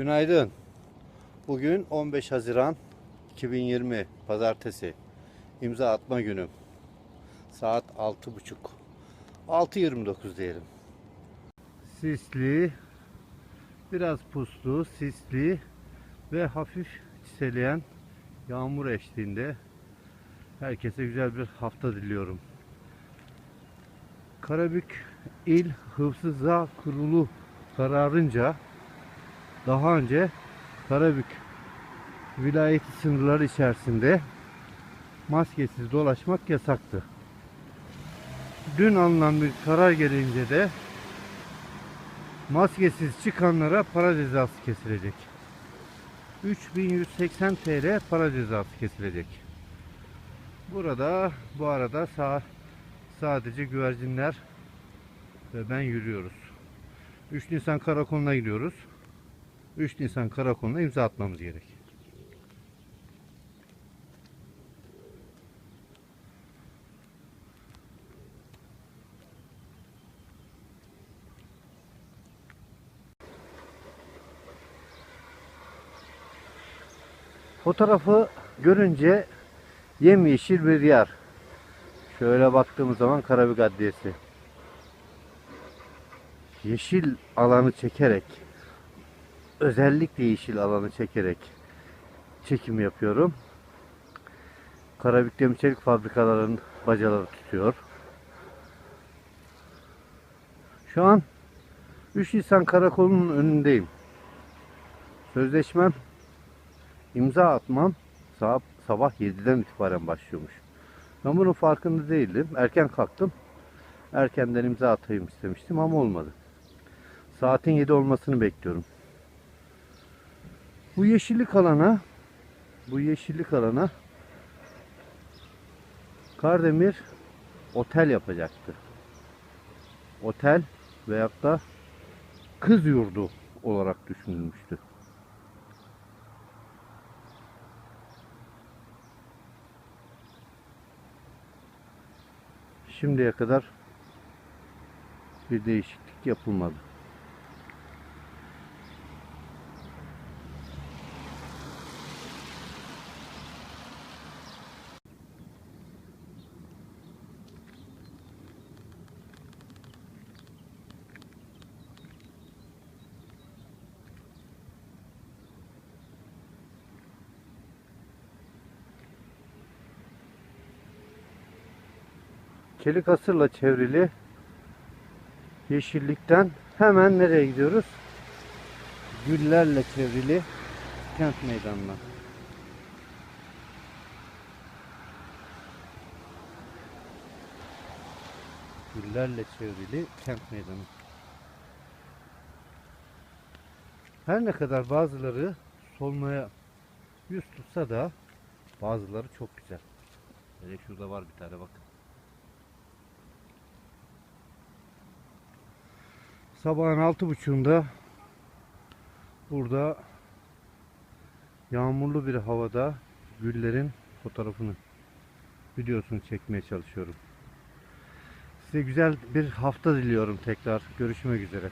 Günaydın. Bugün 15 Haziran 2020 Pazartesi. İmza atma günüm. Saat 6.30. 6.29 diyelim. Sisli, biraz puslu, sisli ve hafif çiseleyen yağmur eşliğinde herkese güzel bir hafta diliyorum. Karabük İl Hıfzıza Kurulu kararınca daha önce Karabük vilayeti sınırları içerisinde maskesiz dolaşmak yasaktı. Dün alınan bir karar gelince de maskesiz çıkanlara para cezası kesilecek. 3180 TL para cezası kesilecek. Burada bu arada sağ, sadece güvercinler ve ben yürüyoruz. 3 Nisan karakoluna gidiyoruz. 3 Nisan karakoluna imza atmamız gerek. Fotoğrafı görünce yemyeşil bir yer. Şöyle baktığımız zaman Karabük Adliyesi. Yeşil alanı çekerek özellikle yeşil alanı çekerek çekim yapıyorum. Karabük Demir Çelik fabrikalarının bacaları tutuyor. Şu an 3 Nisan karakolunun önündeyim. Sözleşmem imza atmam sabah, sabah 7'den itibaren başlıyormuş. Ben bunun farkında değildim. Erken kalktım. Erkenden imza atayım istemiştim ama olmadı. Saatin 7 olmasını bekliyorum. Bu yeşillik alana bu yeşillik alana Kardemir otel yapacaktı. Otel veyahut da kız yurdu olarak düşünülmüştü. Şimdiye kadar bir değişiklik yapılmadı. Çelik asırla çevrili yeşillikten hemen nereye gidiyoruz? Güllerle çevrili kent meydanına. Güllerle çevrili kent meydanı. Her ne kadar bazıları solmaya yüz tutsa da bazıları çok güzel. Hele şurada var bir tane bakın. Sabahın altı buçuğunda burada yağmurlu bir havada güllerin fotoğrafını videosunu çekmeye çalışıyorum. Size güzel bir hafta diliyorum tekrar. Görüşmek üzere.